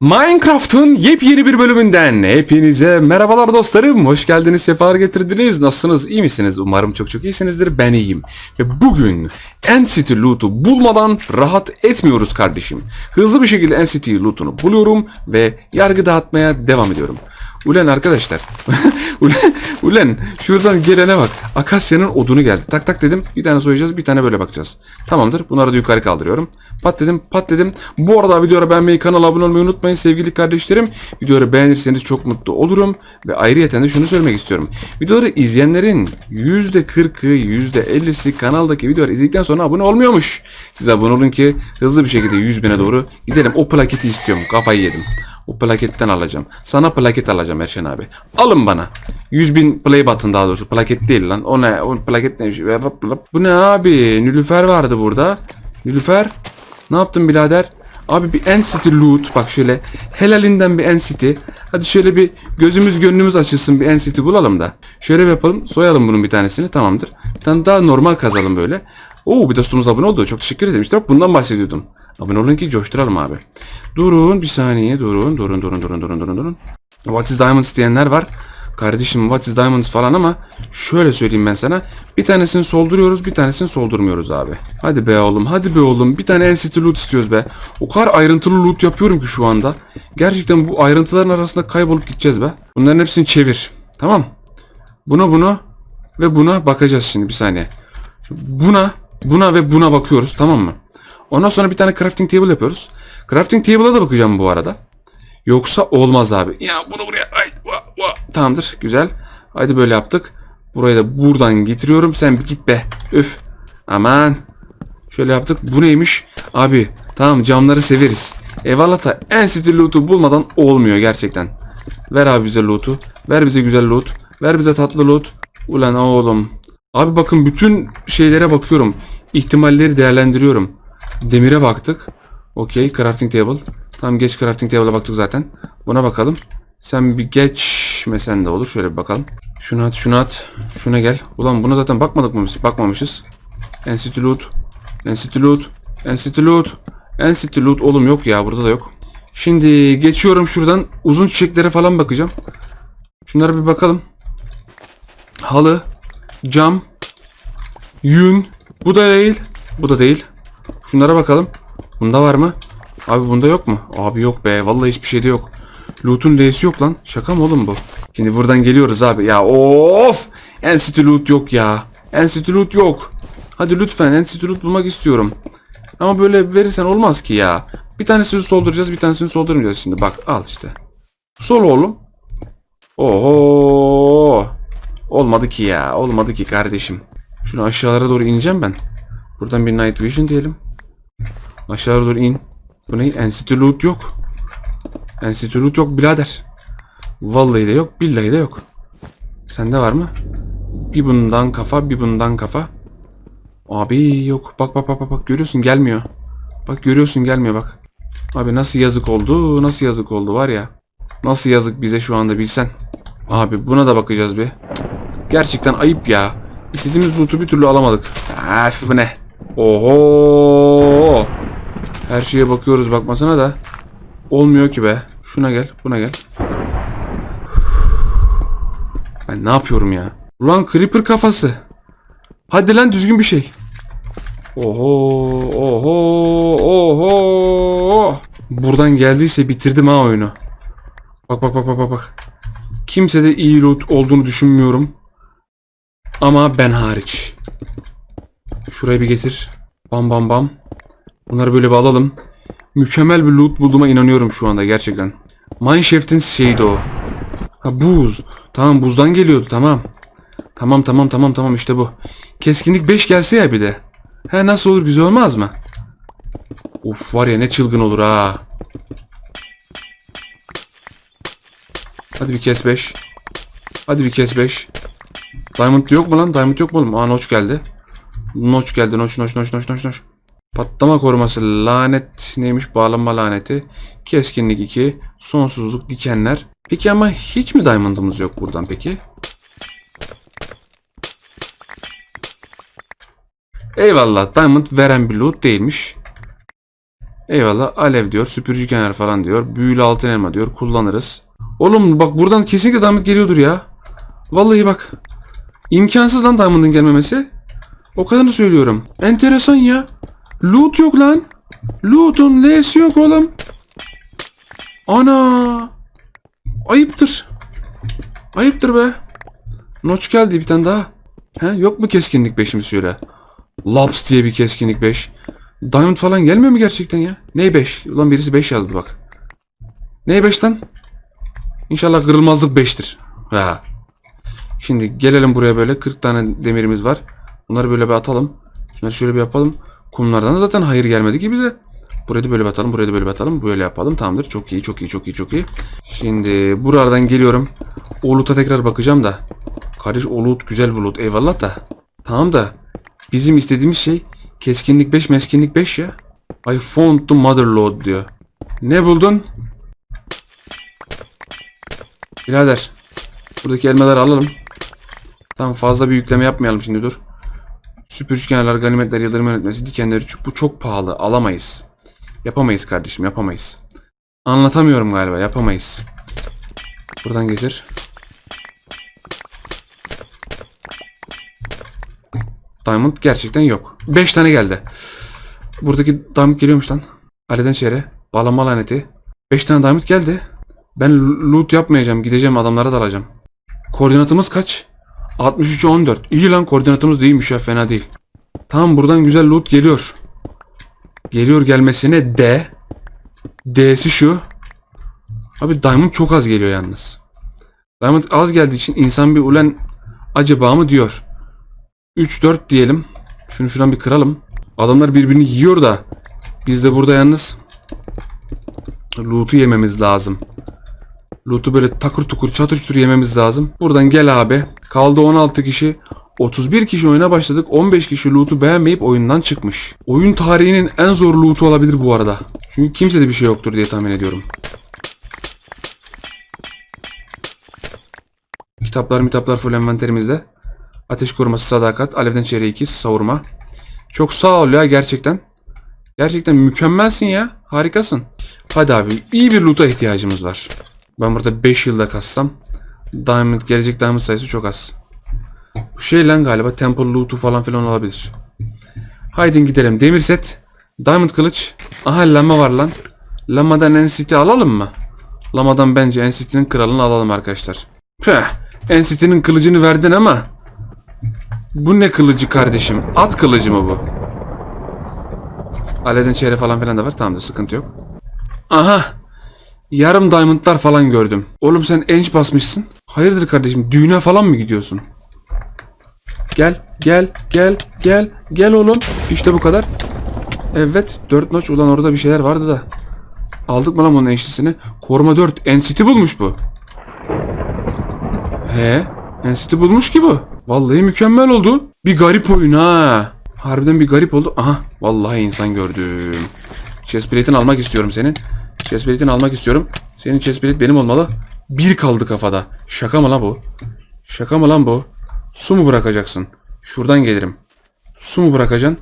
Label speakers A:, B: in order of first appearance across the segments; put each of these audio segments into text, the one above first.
A: Minecraft'ın yepyeni bir bölümünden hepinize merhabalar dostlarım. Hoş geldiniz, sefalar getirdiniz. Nasılsınız, iyi misiniz? Umarım çok çok iyisinizdir. Ben iyiyim. Ve bugün End City loot'u bulmadan rahat etmiyoruz kardeşim. Hızlı bir şekilde End City loot'unu buluyorum ve yargı dağıtmaya devam ediyorum. Ulen arkadaşlar. ulen, ulen şuradan gelene bak. Akasya'nın odunu geldi. Tak tak dedim. Bir tane soyacağız bir tane böyle bakacağız. Tamamdır. Bunları da yukarı kaldırıyorum. Pat dedim pat dedim. Bu arada videoya beğenmeyi kanala abone olmayı unutmayın sevgili kardeşlerim. Videoyu beğenirseniz çok mutlu olurum. Ve ayrıyeten de şunu söylemek istiyorum. Videoları izleyenlerin %40'ı %50'si kanaldaki videoları izledikten sonra abone olmuyormuş. Siz abone olun ki hızlı bir şekilde 100 bine doğru gidelim. O plaketi istiyorum. Kafayı yedim. O plaketten alacağım. Sana plaket alacağım Erşen abi. Alın bana. 100 bin play button daha doğrusu. Plaket değil lan. O ne? O plaket neymiş? Bu ne abi? Nülüfer vardı burada. Nülüfer. Ne yaptın birader? Abi bir End City loot. Bak şöyle. Helalinden bir End City. Hadi şöyle bir gözümüz gönlümüz açılsın bir End City bulalım da. Şöyle yapalım. Soyalım bunun bir tanesini. Tamamdır. Bir tane daha normal kazalım böyle. Oo bir dostumuz abone oldu. Çok teşekkür ederim. İşte bak bundan bahsediyordum. Abone olun ki coşturalım abi. Durun bir saniye durun durun durun durun durun durun durun. What is Diamonds diyenler var. Kardeşim What is Diamonds falan ama şöyle söyleyeyim ben sana. Bir tanesini solduruyoruz bir tanesini soldurmuyoruz abi. Hadi be oğlum hadi be oğlum bir tane NCT loot istiyoruz be. O kadar ayrıntılı loot yapıyorum ki şu anda. Gerçekten bu ayrıntıların arasında kaybolup gideceğiz be. Bunların hepsini çevir. Tamam. Buna buna ve buna bakacağız şimdi bir saniye. Buna buna ve buna bakıyoruz tamam mı? Ondan sonra bir tane crafting table yapıyoruz. Crafting table'a da bakacağım bu arada. Yoksa olmaz abi. Ya bunu buraya ay, va, va. Tamamdır güzel. Haydi böyle yaptık. Burayı da buradan getiriyorum. Sen bir git be. Üf. Aman. Şöyle yaptık. Bu neymiş? Abi tamam camları severiz. Eyvallah da en city loot'u bulmadan olmuyor gerçekten. Ver abi bize loot'u. Ver bize güzel loot. Ver bize tatlı loot. Ulan oğlum. Abi bakın bütün şeylere bakıyorum. İhtimalleri değerlendiriyorum. Demire baktık. Okey crafting table. Tamam geç crafting table'a baktık zaten. Buna bakalım. Sen bir geçmesen de olur. Şöyle bir bakalım. Şunu at, şunu at. Şuna gel. Ulan buna zaten bakmadık mı? Bakmamışız. Enstitü loot. Enstitü loot. Enstitü loot. Enstitü loot. Oğlum yok ya burada da yok. Şimdi geçiyorum şuradan. Uzun çiçeklere falan bakacağım. Şunlara bir bakalım. Halı. Cam. Yün. Bu da değil. Bu da değil. Şunlara bakalım. Bunda var mı? Abi bunda yok mu? Abi yok be. Vallahi hiçbir şeyde yok. Loot'un L'si yok lan. Şaka mı oğlum bu? Şimdi buradan geliyoruz abi. Ya of! NCT loot yok ya. NCT loot yok. Hadi lütfen NCT loot bulmak istiyorum. Ama böyle verirsen olmaz ki ya. Bir tanesini solduracağız, bir tanesini soldurmayacağız şimdi. Bak al işte. Sol oğlum. Oho! Olmadı ki ya. Olmadı ki kardeşim. Şunu aşağılara doğru ineceğim ben. Buradan bir night vision diyelim. Aşağıya doğru in. Bu ne? NCT loot yok. NCT loot yok birader. Vallahi de yok, billahi de yok. Sende var mı? Bir bundan kafa, bir bundan kafa. Abi yok. Bak bak bak bak görüyorsun gelmiyor. Bak görüyorsun gelmiyor bak. Abi nasıl yazık oldu, nasıl yazık oldu var ya. Nasıl yazık bize şu anda bilsen. Abi buna da bakacağız bir. Gerçekten ayıp ya. İstediğimiz loot'u bir türlü alamadık. Af bu ne? Oho! Her şeye bakıyoruz bakmasına da. Olmuyor ki be. Şuna gel, buna gel. Ben ne yapıyorum ya? Ulan creeper kafası. Hadi lan düzgün bir şey. Oho, oho, oho. Buradan geldiyse bitirdim ha oyunu. Bak bak bak bak bak. Kimse de iyi loot olduğunu düşünmüyorum. Ama ben hariç. Şurayı bir getir. Bam bam bam. Bunları böyle bir alalım. Mükemmel bir loot bulduğuma inanıyorum şu anda gerçekten. Mineshaft'in şeydi o. Ha buz. Tamam buzdan geliyordu tamam. Tamam tamam tamam tamam işte bu. Keskinlik 5 gelse ya bir de. He nasıl olur güzel olmaz mı? Uf var ya ne çılgın olur ha. Hadi bir kes 5. Hadi bir kes 5. Diamond yok mu lan? Diamond yok mu oğlum? Aa notch geldi. Notch geldi. Notch notch notch notch notch. Patlama koruması lanet neymiş bağlanma laneti. Keskinlik 2. Sonsuzluk dikenler. Peki ama hiç mi diamond'ımız yok buradan peki? Eyvallah diamond veren bir loot değilmiş. Eyvallah. Alev diyor. Süpürücü kenar falan diyor. Büyülü altın elma diyor. Kullanırız. Oğlum bak buradan kesinlikle diamond geliyordur ya. Vallahi bak. İmkansız lan diamond'ın gelmemesi. O kadarını söylüyorum. Enteresan ya. Loot yok lan. Loot'un L'si yok oğlum. Ana. Ayıptır. Ayıptır be. Noç geldi bir tane daha. He, yok mu keskinlik 5'imiz şöyle? Laps diye bir keskinlik 5. Diamond falan gelmiyor mu gerçekten ya? Ney 5? Ulan birisi 5 yazdı bak. Ney 5 lan? İnşallah kırılmazlık 5'tir. Ha. Şimdi gelelim buraya böyle 40 tane demirimiz var. Bunları böyle bir atalım. Şunları şöyle bir yapalım. Kumlardan da zaten hayır gelmedi ki bize. Buraya da böyle bir atalım, buraya da böyle bir atalım. Böyle yapalım. Tamamdır. Çok iyi, çok iyi, çok iyi, çok iyi. Şimdi buradan geliyorum. O loot'a tekrar bakacağım da. Kardeş o loot güzel bir loot. Eyvallah da. Tamam da. Bizim istediğimiz şey keskinlik 5, meskinlik 5 ya. I found the mother load diyor. Ne buldun? Birader. Buradaki elmaları alalım. Tamam fazla bir yükleme yapmayalım şimdi dur. Süpürücü kenarlar, ganimetler, yıldırım yönetmesi, dikenleri çuk. Bu çok pahalı. Alamayız. Yapamayız kardeşim yapamayız. Anlatamıyorum galiba yapamayız. Buradan getir. Diamond gerçekten yok. 5 tane geldi. Buradaki diamond geliyormuş lan. Aleden şehre. Bağlanma laneti. 5 tane diamond geldi. Ben loot yapmayacağım. Gideceğim adamlara dalacağım. Koordinatımız kaç? 63 14. İyi lan koordinatımız da iyiymiş ya fena değil. Tamam buradan güzel loot geliyor. Geliyor gelmesine D. D'si şu. Abi diamond çok az geliyor yalnız. Diamond az geldiği için insan bir ulen acaba mı diyor. 3-4 diyelim. Şunu şuradan bir kıralım. Adamlar birbirini yiyor da. Biz de burada yalnız loot'u yememiz lazım. Loot'u böyle takır tukur çatır çutur yememiz lazım. Buradan gel abi. Kaldı 16 kişi. 31 kişi oyuna başladık. 15 kişi loot'u beğenmeyip oyundan çıkmış. Oyun tarihinin en zor loot'u olabilir bu arada. Çünkü kimsede bir şey yoktur diye tahmin ediyorum. Kitaplar mitaplar full envanterimizde. Ateş koruması sadakat. Alevden çeyreği 2 savurma. Çok sağ ol ya gerçekten. Gerçekten mükemmelsin ya. Harikasın. Hadi abi iyi bir loot'a ihtiyacımız var. Ben burada 5 yılda kassam Diamond gelecek diamond sayısı çok az. Bu şey lan galiba temple loot'u falan filan olabilir. Haydi gidelim. Demir set. Diamond kılıç. Aha lama var lan. Lamadan NCT alalım mı? Lamadan bence NCT'nin kralını alalım arkadaşlar. Püh. NCT'nin kılıcını verdin ama. Bu ne kılıcı kardeşim? At kılıcı mı bu? Aleden çeyre falan filan da var. Tamamdır sıkıntı yok. Aha. Yarım diamondlar falan gördüm. Oğlum sen enç basmışsın. Hayırdır kardeşim düğüne falan mı gidiyorsun? Gel gel gel gel gel oğlum. İşte bu kadar. Evet 4 notch ulan orada bir şeyler vardı da. Aldık mı lan bunun enşlisini? Koruma 4 NCT bulmuş bu. He NCT bulmuş ki bu. Vallahi mükemmel oldu. Bir garip oyun ha. Harbiden bir garip oldu. Aha vallahi insan gördüm. Chest almak istiyorum senin. Chest plate'ini almak istiyorum. Senin chest plate benim olmalı. Bir kaldı kafada. Şaka mı lan bu? Şaka mı lan bu? Su mu bırakacaksın? Şuradan gelirim. Su mu bırakacaksın?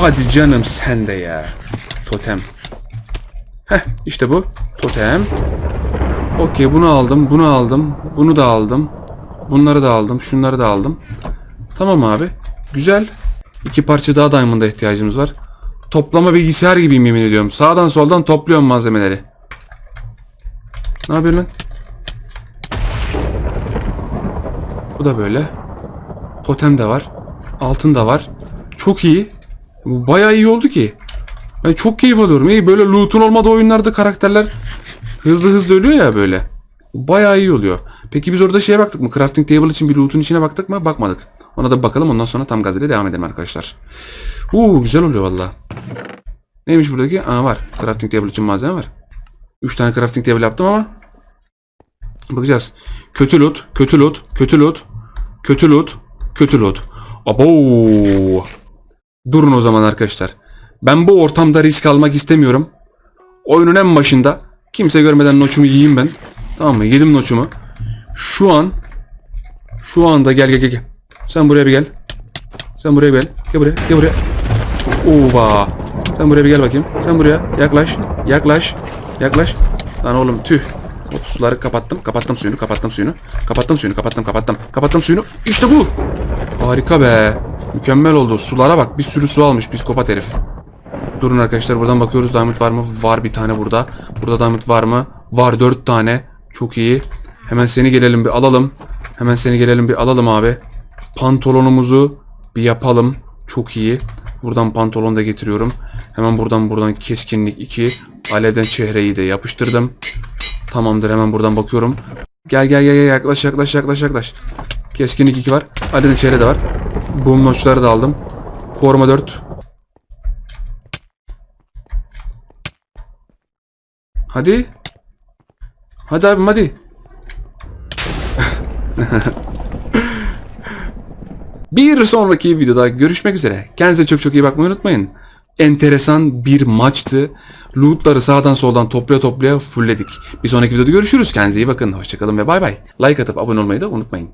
A: Hadi canım sen de ya. Totem. Heh işte bu. Totem. Okey bunu aldım. Bunu aldım. Bunu da aldım. Bunları da aldım. Şunları da aldım. Tamam abi. Güzel. İki parça daha diamond'a ihtiyacımız var. Toplama bilgisayar gibiyim yemin ediyorum. Sağdan soldan topluyorum malzemeleri. Ne yapıyorsun lan? Bu da böyle. Totem de var. Altın da var. Çok iyi. Bu bayağı iyi oldu ki. Ben çok keyif alıyorum. İyi böyle loot'un olmadığı oyunlarda karakterler hızlı hızlı ölüyor ya böyle. Bayağı iyi oluyor. Peki biz orada şeye baktık mı? Crafting table için bir loot'un içine baktık mı? Bakmadık. Ona da bakalım. Ondan sonra tam gaz ile devam edelim arkadaşlar. Uuu güzel oluyor valla. Neymiş buradaki? Aa var. Crafting table için malzeme var. 3 tane crafting table yaptım ama bakacağız. Kötü loot, kötü loot, kötü loot, kötü loot, kötü loot. Abo. Durun o zaman arkadaşlar. Ben bu ortamda risk almak istemiyorum. Oyunun en başında kimse görmeden noçumu yiyeyim ben. Tamam mı? Yedim noçumu. Şu an şu anda gel gel gel. Sen buraya bir gel. Sen buraya gel. Gel buraya. Gel buraya. Oba. Sen buraya bir gel bakayım. Sen buraya yaklaş. Yaklaş. Yaklaş. Lan oğlum tüh. Hop, suları kapattım. Kapattım suyunu. Kapattım suyunu. Kapattım suyunu. Kapattım kapattım. Kapattım suyunu. İşte bu. Harika be. Mükemmel oldu. Sulara bak. Bir sürü su almış psikopat herif. Durun arkadaşlar buradan bakıyoruz. Diamond var mı? Var bir tane burada. Burada diamond var mı? Var dört tane. Çok iyi. Hemen seni gelelim bir alalım. Hemen seni gelelim bir alalım abi. Pantolonumuzu bir yapalım. Çok iyi. Buradan pantolon da getiriyorum. Hemen buradan buradan keskinlik 2. Alevden çehreyi de yapıştırdım. Tamamdır hemen buradan bakıyorum. Gel gel gel yaklaş yaklaş yaklaş yaklaş. Keskinlik 2 var. Alevden çehre de var. Boom notchları da aldım. Koruma 4. Hadi. Hadi abim hadi. bir sonraki videoda görüşmek üzere. Kendinize çok çok iyi bakmayı unutmayın. Enteresan bir maçtı. Lootları sağdan soldan toplaya toplaya fullledik. Bir sonraki videoda görüşürüz. Kendinize iyi bakın. Hoşçakalın ve bay bay. Like atıp abone olmayı da unutmayın.